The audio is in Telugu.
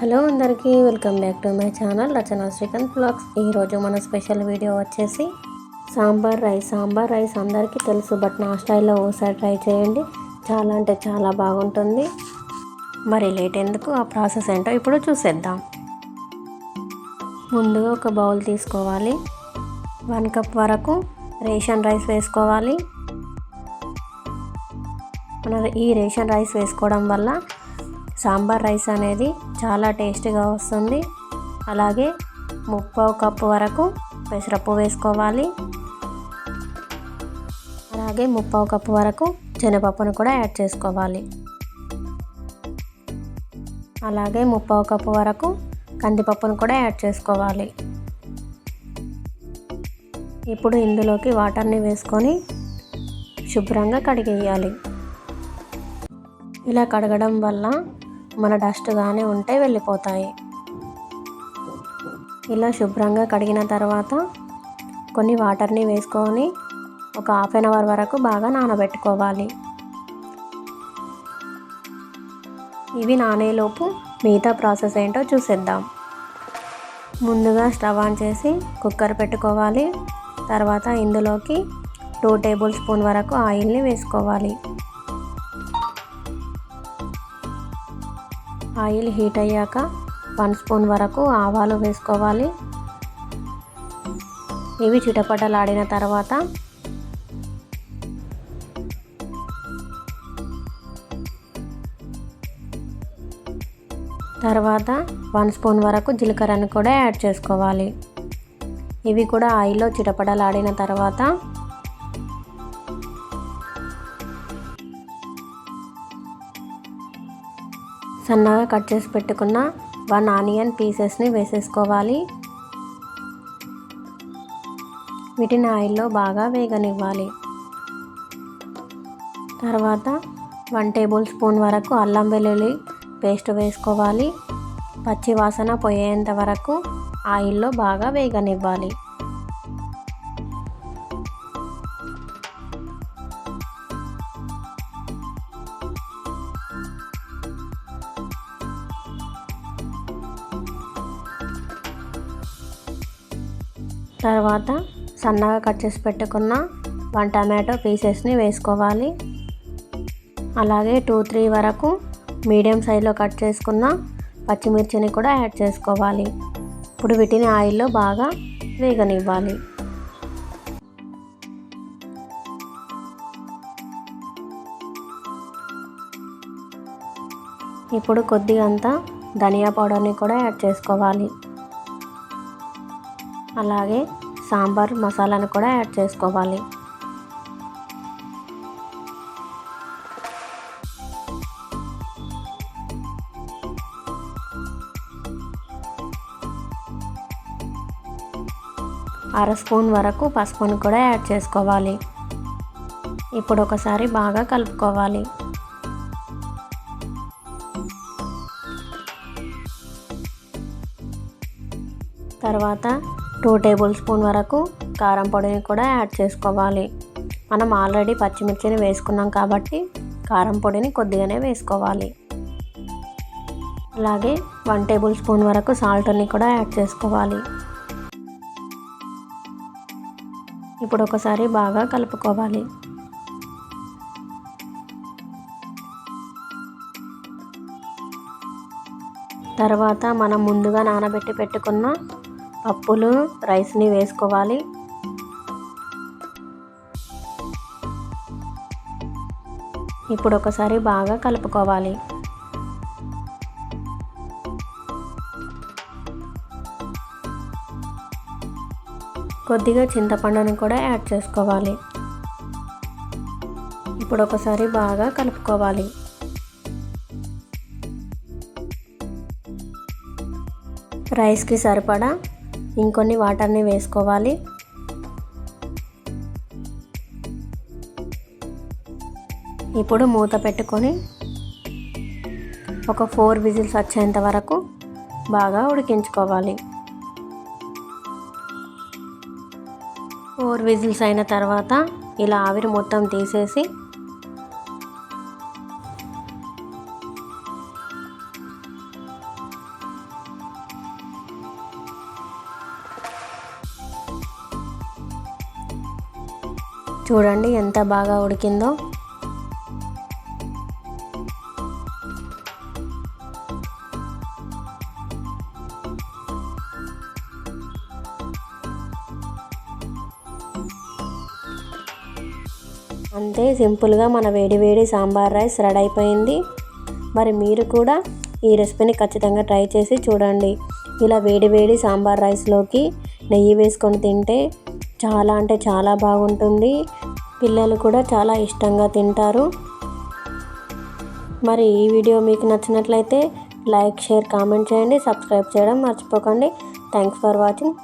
హలో అందరికీ welcome back to my channel Rachana Srikanth vlogs. ఈరోజు మన స్పెషల్ వీడియో వచ్చేసి సాంబార్ రైస్. సాంబార్ రైస్ అందరికీ తెలుసు బట్ నా స్టైల్లో ఓసారి ట్రై చేయండి. చాలా అంటే చాలా బాగుంటుంది. మరి లేట్ ఎందుకు? ఆ ప్రాసెస్ ఏంటో ఇప్పుడు చూసేద్దాం. ముందుగా ఒక బౌల్ తీసుకోవాలి. వన్ కప్ వరకు రేషన్ రైస్ వేసుకోవాలి. మన ఈ రేషన్ రైస్ వేసుకోవడం వల్ల సాంబార్ రైస్ అనేది చాలా టేస్టీగా వస్తుంది. అలాగే ముప్పావు కప్పు వరకు పెసరపప్పు వేసుకోవాలి. అలాగే ముప్పావు కప్పు వరకు శనగపప్పును కూడా యాడ్ చేసుకోవాలి. అలాగే ముప్పావు కప్పు వరకు కందిపప్పును కూడా యాడ్ చేసుకోవాలి. ఇప్పుడు ఇందులోకి వాటర్ని వేసుకొని శుభ్రంగా కడిగేయాలి. ఇలా కడగడం వల్ల మన డస్ట్గానే ఉంటే వెళ్ళిపోతాయి. ఇలా శుభ్రంగా కడిగిన తర్వాత కొన్ని వాటర్ని వేసుకొని ఒక హాఫ్ అన్ అవర్ వరకు బాగా నానబెట్టుకోవాలి. ఇవి నానేలోపు మిగతా ప్రాసెస్ ఏంటో చూసేద్దాం. ముందుగా స్టవ్ ఆన్ చేసి కుక్కర్ పెట్టుకోవాలి. తర్వాత ఇందులోకి టూ టేబుల్ స్పూన్ వరకు ఆయిల్ని వేసుకోవాలి. ఆయిల్ హీట్ అయ్యాక వన్ స్పూన్ వరకు ఆవాలు వేసుకోవాలి. ఇవి చిటపటలాడిన తర్వాత తర్వాత వన్ స్పూన్ వరకు జీలకర్రను కూడా యాడ్ చేసుకోవాలి. ఇవి కూడా ఆయిల్లో చిటపటలాడిన తర్వాత సన్నగా కట్ చేసి పెట్టుకున్న వన్ ఆనియన్ పీసెస్ని వేసేసుకోవాలి. వీటిని ఆయిల్లో బాగా వేగనివ్వాలి. తర్వాత వన్ టేబుల్ స్పూన్ వరకు అల్లం వెల్లుల్లి పేస్ట్ వేసుకోవాలి. పచ్చి వాసన పోయేంత వరకు ఆయిల్లో బాగా వేగనివ్వాలి. తర్వాత సన్నగా కట్ చేసి పెట్టుకున్న వన్ టమాటో పీసెస్ని వేసుకోవాలి. అలాగే టూ త్రీ వరకు మీడియం సైజులో కట్ చేసుకున్న పచ్చిమిర్చిని కూడా యాడ్ చేసుకోవాలి. ఇప్పుడు వీటిని ఆయిల్లో బాగా వేగనివ్వాలి. ఇప్పుడు కొద్దిగా అంతా ధనియా పౌడర్ని కూడా యాడ్ చేసుకోవాలి. అలాగే సాంబార్ మసాలాను కూడా యాడ్ చేసుకోవాలి. అర స్పూన్ వరకు పసుపును కూడా యాడ్ చేసుకోవాలి. ఇప్పుడు ఒకసారి బాగా కలుపుకోవాలి. తర్వాత టూ టేబుల్ స్పూన్ వరకు కారం పొడిని కూడా యాడ్ చేసుకోవాలి. మనం ఆల్రెడీ పచ్చిమిర్చిని వేసుకున్నాం కాబట్టి కారం పొడిని కొద్దిగానే వేసుకోవాలి. అలాగే వన్ టేబుల్ స్పూన్ వరకు సాల్ట్ని కూడా యాడ్ చేసుకోవాలి. ఇప్పుడు ఒకసారి బాగా కలుపుకోవాలి. తర్వాత మనం ముందుగా నానబెట్టి పెట్టుకున్న పప్పులు రైస్ని వేసుకోవాలి. ఇప్పుడు ఒకసారి బాగా కలుపుకోవాలి. కొద్దిగా చింతపండుని కూడా యాడ్ చేసుకోవాలి. ఇప్పుడు ఒకసారి బాగా కలుపుకోవాలి. రైస్కి సరిపడా ఇంకొన్ని వాటర్ని వేసుకోవాలి. ఇప్పుడు మూత పెట్టుకొని ఒక ఫోర్ విజిల్స్ వచ్చేంత వరకు బాగా ఉడికించుకోవాలి. ఫోర్ విజిల్స్ అయిన తర్వాత ఇలా ఆవిరి మొత్తం తీసేసి చూడండి ఎంత బాగా ఉడికిందో. అంతే సింపుల్గా మన వేడివేడి సాంబార్ రైస్ రెడీ అయిపోయింది. మరి మీరు కూడా ఈ రెసిపీని ఖచ్చితంగా ట్రై చేసి చూడండి. ఇలా వేడివేడి సాంబార్ రైస్లోకి నెయ్యి వేసుకొని తింటే చాలా అంటే చాలా బాగుంటుంది. పిల్లలు కూడా చాలా ఇష్టంగా తింటారు. మరి ఈ వీడియో మీకు నచ్చినట్లయితే లైక్ షేర్ కామెంట్ చేయండి. సబ్స్క్రైబ్ చేయడం మర్చిపోకండి. Thanks for watching